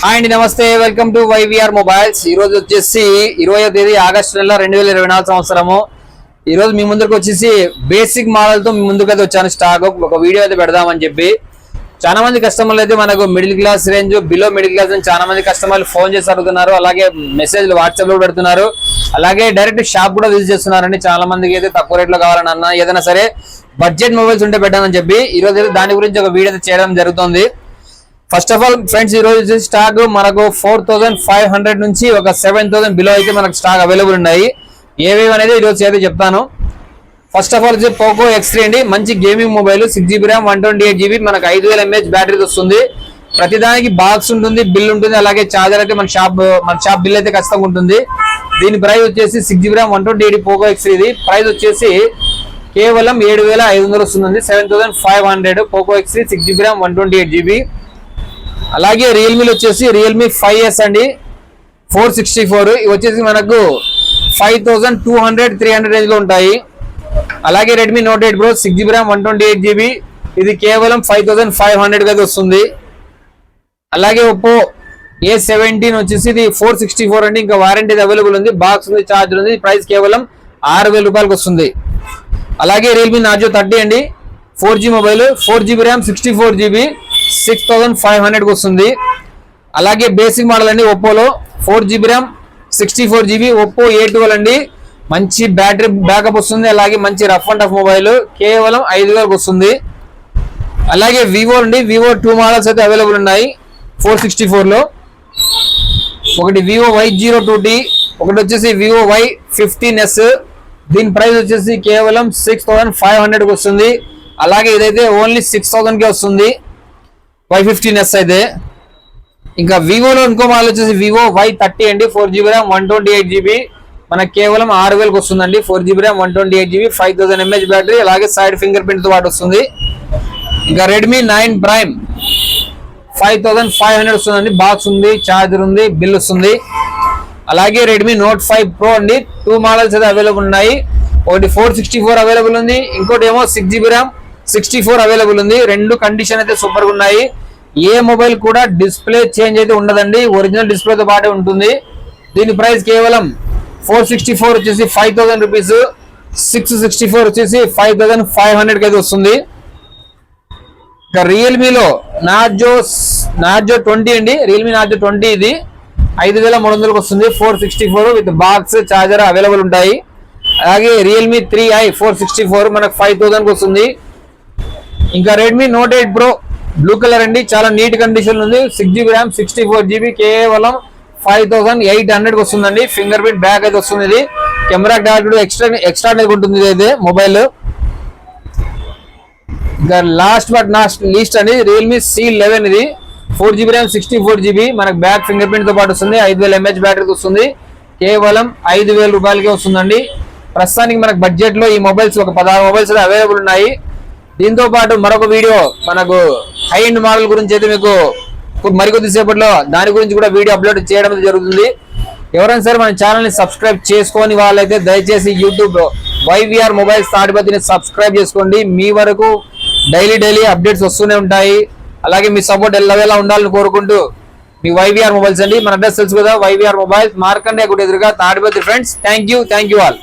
Hi అండి నమస్తే. Welcome to VYR mobiles. ఈ రోజు వచ్చేసి ఇరవై తేదీ ఆగస్టు నెల రెండు వేల ఇరవై నాలుగు సంవత్సరము. ఈ రోజు మీ ముందుకు వచ్చేసి బేసిక్ మోడల్తో మీ ముందుకు అయితే వచ్చాను స్టాక్ ఒక వీడియో అయితే పెడదామని చెప్పి. చాలా మంది కస్టమర్లు అయితే మనకు middle class range below middle class range చాలా మంది కస్టమర్లు ఫోన్ చేసి అడుగుతున్నారు. అలాగే మెసేజ్లు వాట్సాప్లో పెడుతున్నారు. అలాగే డైరెక్ట్ షాప్ కూడా విజిట్ చేస్తున్నారండి. చాలా మందికి అయితే తక్కువ రేట్లో కావాలని అన్న ఏదైనా సరే బడ్జెట్ మొబైల్స్ ఉంటే పెట్టానని చెప్పి. ఈ రోజు దాని గురించి ఒక వీడియో చేయడం జరుగుతుంది. ఫస్ట్ ఆఫ్ ఆల్ ఫ్రెండ్స్ ఈ రోజు స్టాక్ మనకు ఫోర్ థౌసండ్ ఫైవ్ హండ్రెడ్ నుంచి ఒక సెవెన్ థౌసండ్ బిలో అయితే మనకు స్టాక్ అవైలబుల్ ఉన్నాయి. ఏవేవి అనేది ఈ రోజు అయితే చెప్తాను. ఫస్ట్ ఆఫ్ ఆల్ వచ్చి పోకో ఎక్స్ త్రీ అండి. మంచి gaming mobile six GB RAM one twenty eight GB మనకు ఐదు వేల ఎంఏహెచ్ బ్యాటరీ వస్తుంది. ప్రతిదానికి బాక్స్ ఉంటుంది బిల్ ఉంటుంది అలాగే చార్జర్ అయితే మన షాప్ మన షాప్ బిల్ అయితే ఖచ్చితంగా ఉంటుంది. దీని ప్రైస్ వచ్చేసి six GB RAM one twenty eight Poco X ఇది. ప్రైస్ వచ్చేసి కేవలం ఏడు వేల ఐదు వందలు వస్తుంది seven thousand five hundred Poco X six GB RAM one twenty eight GB అలాగే రియల్మీలో వచ్చేసి రియల్మీ ఫైవ్ ఎస్ అండి. ఫోర్ సిక్స్టీ ఫోర్ ఇవి వచ్చేసి మనకు five thousand two hundred three hundred రేంజ్లో ఉంటాయి. అలాగే Redmi note eight pro six GB RAM one twenty eight GB ఇది కేవలం ఫైవ్ థౌజండ్ ఫైవ్ హండ్రెడ్ అయితే వస్తుంది. అలాగే ఒప్పో ఏ సెవెంటీన్ వచ్చేసి ఇది ఫోర్ సిక్స్టీ ఫోర్ అండి. ఇంకా వారంటీ అవైలబుల్ ఉంది. బాక్స్ ఉంది ఛార్జర్ ఉంది. ప్రైస్ కేవలం ఆరు వేల రూపాయలకు వస్తుంది. అలాగే రియల్మీ నాజో థర్టీ అండి. Four G mobile four GB RAM sixty four GB six thousand five హండ్రెడ్కి వస్తుంది. అలాగే బేసిక్ మోడల్ అండి ఒప్పోలో four GB RAM sixty four GB Oppo A twelve అండి. మంచి బ్యాటరీ బ్యాకప్ వస్తుంది. అలాగే మంచి రఫ్ అండ్ టఫ్ మొబైల్ కేవలం ఐదు వేలకు వస్తుంది. అలాగే వివో అండి వివో టూ మోడల్స్ అయితే అవైలబుల్ ఉన్నాయి ఫోర్ సిక్స్టీ ఫోర్లో. ఒకటి Vivo Y zero two T ఒకటి వచ్చేసి వివో వై ఫిఫ్టీన్ ఎస్. దీని ప్రైస్ వచ్చేసి కేవలం సిక్స్ థౌసండ్ ఫైవ్ హండ్రెడ్కి వస్తుంది. అలాగే ఇదైతే ఓన్లీ సిక్స్ థౌసండ్కే వస్తుంది. వై ఫిఫ్టీన్ ఎస్ అయితే. ఇంకా వివోలో ఇంకో మోడల్ వచ్చేసి వివో వై థర్టీ అండి. Four GB RAM one twenty eight GB మనకు కేవలం ఆరు వేలకు వస్తుందండి. Four GB RAM one twenty eight GB five thousand MH battery అలాగే సైడ్ ఫింగర్ ప్రింట్తో పాటు వస్తుంది. ఇంకా Redmi nine prime five thousand five hundred వస్తుందండి. బాక్స్ ఉంది ఛార్జర్ ఉంది బిల్ వస్తుంది. అలాగే రెడ్మీ నోట్ ఫైవ్ ప్రో అండి. టూ మోడల్స్ అయితే అవైలబుల్ ఉన్నాయి. ఒకటి ఫోర్ సిక్స్టీ ఫోర్ అవైలబుల్ ఉంది. ఇంకోటి ఏమో six GB RAM sixty four available ఉంది. రెండు కండిషన్ అయితే సూపర్గా ఉన్నాయి. ఏ మొబైల్ కూడా డిస్ప్లే చేంజ్ అయితే ఉండదండి. ఒరిజినల్ డిస్ప్లేతో పాటే ఉంటుంది. దీని ప్రైస్ కేవలం ఫోర్ సిక్స్టీ ఫోర్ వచ్చేసి five thousand rupees six sixty four వచ్చేసి ఫైవ్ థౌసండ్ ఫైవ్ హండ్రెడ్కి అయితే వస్తుంది. ఇక రియల్మీలో నార్జో నార్జో ట్వంటీ అండి. రియల్మీ నార్జో ట్వంటీ ఇది ఐదు వేల మూడు వందలకు వస్తుంది. Four sixty four with box charger available ఉంటాయి. అలాగే Realme three i four sixty four మనకు ఫైవ్ థౌసండ్కి వస్తుంది. ఇంకా Redmi note eight pro blue colour అండి. చాలా నీట్ కండిషన్ ఉంది. Six GB RAM sixty four GB కేవలం ఫైవ్ థౌసండ్ ఎయిట్ హండ్రెడ్కి వస్తుందండి. ఫింగర్ ప్రింట్ బ్యాక్ అయితే వస్తుంది ఇది. కెమెరా డైరెక్ట్ ఎక్స్ట్రా ఎక్స్ట్రా అనేది ఉంటుంది ఇది. అయితే మొబైల్ ఇంకా లాస్ట్ బట్ లాస్ట్ లీస్ట్ అండి రియల్మీ సి లెవెన్ ఇది. Four GB RAM sixty four GB మనకు బ్యాక్ ఫింగర్ ప్రింట్తో పాటు వస్తుంది. ఐదు వేల ఎంహెచ్ బ్యాటరీకి వస్తుంది. కేవలం ఐదు వేల రూపాయలకే వస్తుందండి. ప్రస్తుతానికి మనకు బడ్జెట్లో ఈ మొబైల్స్ ఒక పదహారు మొబైల్స్ అవైలబుల్ ఉన్నాయి. దీంతో పాటు మరొక వీడియో మనకు హై ఎండ్ మోడల్ గురించి అయితే మీకు మరికొద్ది సేపట్లో దాని గురించి కూడా వీడియో అప్లోడ్ చేయడం జరుగుతుంది. ఎవరైనా సరే మన ఛానల్ని సబ్స్క్రైబ్ చేసుకొని వాళ్ళైతే దయచేసి యూట్యూబ్ వైవిఆర్ మొబైల్స్ తాటిపత్తిని సబ్స్క్రైబ్ చేసుకోండి. మీ వరకు డైలీ డైలీ అప్డేట్స్ వస్తూనే ఉంటాయి. అలాగే మీ సపోర్ట్ ఎల్లవేలా ఉండాలని కోరుకుంటూ మీ వైవిఆర్ మొబైల్స్ అండి. మన అడ్రస్ తెలుసు కదా వైవిఆర్ మొబైల్స్ మార్కండే గుడి ఎదురుగా Tadipatri friends thank you thank you all